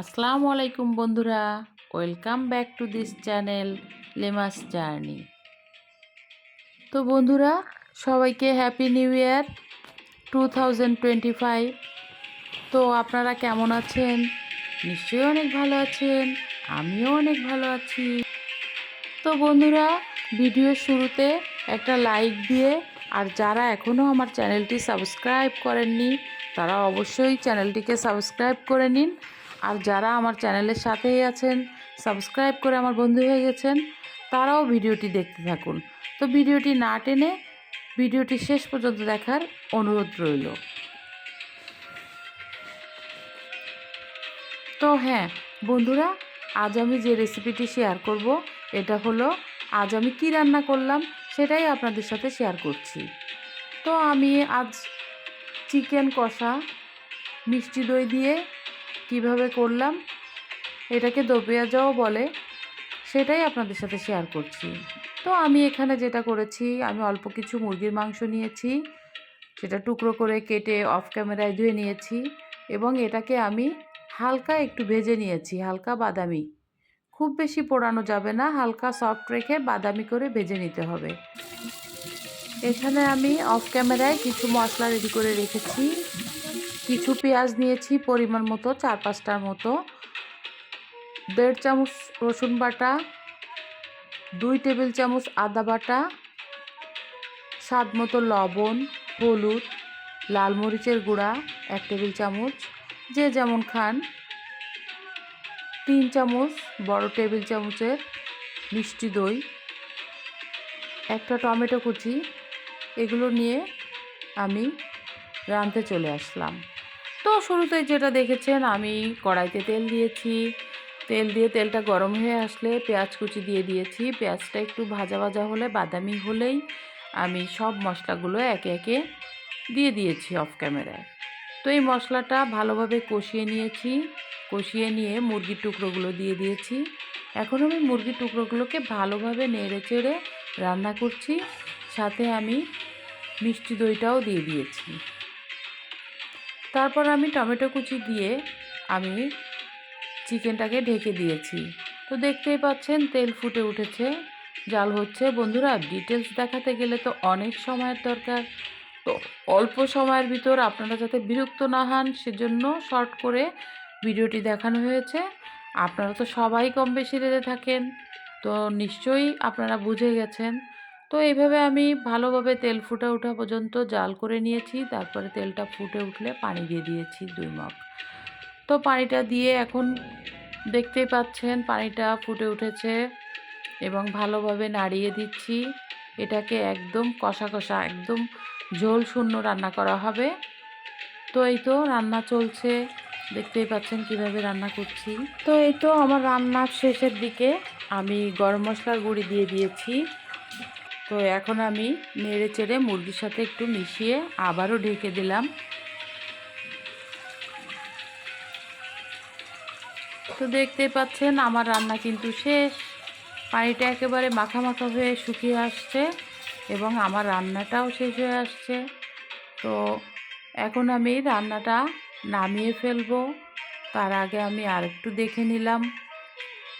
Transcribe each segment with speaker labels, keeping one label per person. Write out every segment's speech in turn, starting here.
Speaker 1: আসসালামু আলাইকুম বন্ধুরা। Welcome back to this channel লেমাস journey তো বন্ধুরা, সবাইকে happy new year two thousand twenty five তো আপনারা কেমন আছেন? নিশ্চয়ই অনেক ভালো আছেন, আমিও অনেক ভালো আছি। তো বন্ধুরা ভিডিওর শুরুতে একটা লাইক দিয়ে, আর যারা এখনও আমার চ্যানেলটি সাবস্ক্রাইব করেননি, তারা অবশ্যই চ্যানেলটিকে সাবস্ক্রাইব করে নিন। আর যারা আমার চ্যানেলের সাথেই আছেন সাবস্ক্রাইব করে আমার বন্ধু হয়ে গেছেন, তারাও ভিডিওটি দেখতে থাকুন। তো ভিডিওটি না টেনে ভিডিওটি শেষ পর্যন্ত দেখার অনুরোধ রইল। তো হ্যাঁ বন্ধুরা, আজ আমি যে রেসিপিটি শেয়ার করব, এটা হলো, আজ আমি কি রান্না করলাম, সেটাই আপনাদের সাথে শেয়ার করছি। তো আমি আজ চিকেন কষা, মিষ্টি দই দিয়ে কীভাবে করলাম, এটাকে দো পেঁয়াজাও বলে, সেটাই আপনাদের সাথে শেয়ার করছি। তো আমি এখানে যেটা করেছি, আমি অল্প কিছু মুরগির মাংস নিয়েছি, সেটা টুকরো করে কেটে অফ ক্যামেরায় ধুয়ে নিয়েছি এবং এটাকে আমি হালকা একটু ভেজে নিয়েছি, হালকা বাদামি। খুব বেশি পোড়ানো যাবে না, হালকা সফট রেখে বাদামি করে ভেজে নিতে হবে। এখানে আমি অফ ক্যামেরায় কিছু মশলা রেডি করে রেখেছি। কিছু পেঁয়াজ নিয়েছি পরিমাণ মতো, চার পাঁচটার মতো। দেড় চামচ রসুন বাটা, দুই টেবিল চামচ আদা বাটা, স্বাদ মতো লবণ, হলুদ, লাল মরিচের গুঁড়া, এক টেবিল চামচ। যে যেমন খান। তিন চামচ বড় টেবিল চামচের মিষ্টি দই, একটা টমেটো কুচি। এগুলো নিয়ে আমি রাঁধতে চলে আসলাম। তো শুরুতে যেটা দেখেছেন, আমি কড়াইতে তেল দিয়েছি। তেল দিয়ে তেলটা গরম হয়ে আসলে পেঁয়াজ কুচি দিয়ে দিয়েছি। পেঁয়াজটা একটু ভাজা ভাজা হলে, বাদামি হলেই আমি সব মশলাগুলো একে একে দিয়ে দিয়েছি অফ ক্যামেরায়। তো এই মশলাটা ভালোভাবে কষিয়ে নিয়েছি। কষিয়ে নিয়ে মুরগির টুকরোগুলো দিয়ে দিয়েছি। এখন আমি মুরগির টুকরোগুলোকে ভালোভাবে নেড়ে চেড়ে রান্না করছি। সাথে আমি মিষ্টি দইটাও দিয়ে দিয়েছি। তারপর আমি টমেটো কুচি দিয়ে আমি চিকেনটাকে ঢেকে দিয়েছি। তো দেখতেই পাচ্ছেন, তেল ফুটে উঠেছে, জাল হচ্ছে। বন্ধুরা ডিটেলস দেখাতে গেলে তো অনেক সময়ের দরকার। তো অল্প সময়ের ভিতর আপনারা যাতে বিরক্ত না হন, সেজন্য শর্ট করে ভিডিওটি দেখানো হয়েছে। আপনারা তো সবাই কম বেশি রেঁধে থাকেন, তো নিশ্চয়ই আপনারা বুঝে গেছেন। তো এইভাবে আমি ভালোভাবে তেল ফুটে ওঠা পর্যন্ত জাল করে নিয়েছি, তারপরে তেলটা ফুটে উঠলে পানি দিয়ে দিয়েছি দুই মগ। তো পানিটা দিয়ে এখন দেখতেই পাচ্ছেন পানিটা ফুটে উঠেছে এবং ভালোভাবে নাড়িয়ে দিচ্ছি। এটাকে একদম কষা কষা, একদম ঝোল শূন্য রান্না করা হবে। তো এই তো রান্না চলছে, দেখতেই পাচ্ছেন কীভাবে রান্না করছি। তো এই তো আমার রান্নার শেষের দিকে আমি গরম মশলার গুঁড়ি দিয়ে দিয়েছি। তো এখন আমি নেড়ে চেড়ে মুরগির সাথে একটু মিশিয়ে আবারও ঢেকে দিলাম। তো দেখতে পাচ্ছেন আমার রান্না কিন্তু শেষ। পানিটা একেবারে মাখা মাখা হয়ে শুকিয়ে আসছে এবং আমার রান্নাটাও শেষ হয়ে আসছে। তো এখন আমি রান্নাটা নামিয়ে ফেলব। তার আগে আমি আরেকটু দেখে নিলাম।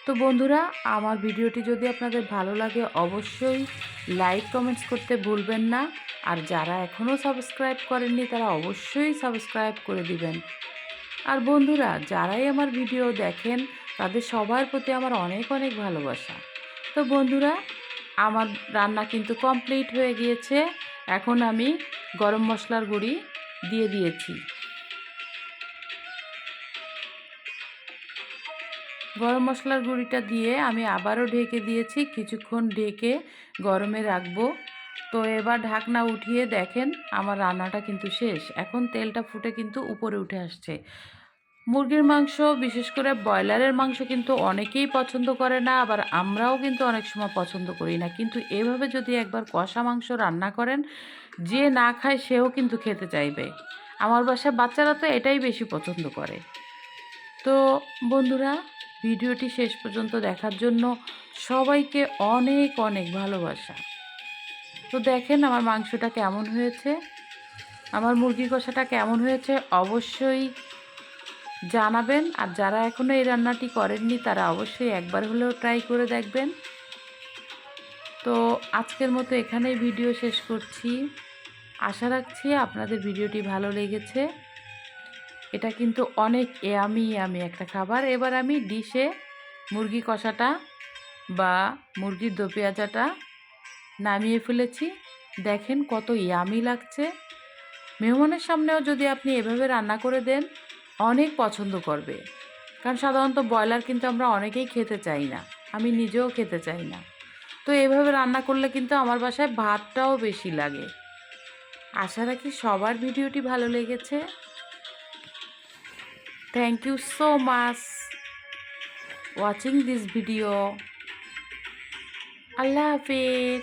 Speaker 1: তো বন্ধুরা, আমার ভিডিওটি যদি আপনাদের ভালো লাগে, অবশ্যই লাইক কমেন্টস করতে ভুলবেন না। আর যারা এখনও সাবস্ক্রাইব করেননি, তারা অবশ্যই সাবস্ক্রাইব করে দিবেন। আর বন্ধুরা, যারাই আমার ভিডিও দেখেন, তাদের সবার প্রতি আমার অনেক অনেক ভালোবাসা। তো বন্ধুরা, আমার রান্না কিন্তু কমপ্লিট হয়ে গিয়েছে। এখন আমি গরম মশলার গুঁড়ি দিয়ে দিয়েছি। গরম মশলার গুঁড়িটা দিয়ে আমি আবারও ঢেকে দিয়েছি, কিছুক্ষণ ঢেকে গরমে রাখব। তো এবার ঢাকনা উঠিয়ে দেখেন আমার রান্নাটা কিন্তু শেষ। এখন তেলটা ফুটে কিন্তু উপরে উঠে আসছে। মুরগির মাংস, বিশেষ করে ব্রয়লারের মাংস কিন্তু অনেকেই পছন্দ করে না, আবার আমরাও কিন্তু অনেক সময় পছন্দ করি না। কিন্তু এভাবে যদি একবার কষা মাংস রান্না করেন, যে না খায় সেও কিন্তু খেতে চাইবে। আমার বাসায় বাচ্চারা তো এটাই বেশি পছন্দ করে। তো বন্ধুরা ভিডিওটি শেষ পর্যন্ত দেখার জন্য সবাইকে অনেক অনেক ভালোবাসা। তো দেখেন আমার মাংসটা কেমন হয়েছে, আমার মুরগি কষাটা কেমন হয়েছে, অবশ্যই জানাবেন। আর যারা এখনও এই রান্নাটি করেননি, তারা অবশ্যই একবার হলেও ট্রাই করে দেখবেন। তো আজকের মতো এখানেই ভিডিও শেষ করছি। আশা রাখছি আপনাদের ভিডিওটি ভালো লেগেছে। এটা কিন্তু অনেক এয়ামি ইয়ামি একটা খাবার। এবার আমি ডিশে মুরগি কষাটা বা মুরগির দো পেঁয়াজাটা নামিয়ে ফেলেছি। দেখেন কত ইয়ামি লাগছে। মেহমানের সামনেও যদি আপনি এভাবে রান্না করে দেন, অনেক পছন্দ করবে। কারণ সাধারণত ব্রয়লার কিন্তু আমরা অনেকেই খেতে চাই না। আমি নিজেও খেতে চাই না। তো এভাবে রান্না করলে কিন্তু আমার বাসায় ভাতটাও বেশি লাগে। আশা রাখি সবার ভিডিওটি ভালো লেগেছে। Thank you so much watching this video Allah Hafiz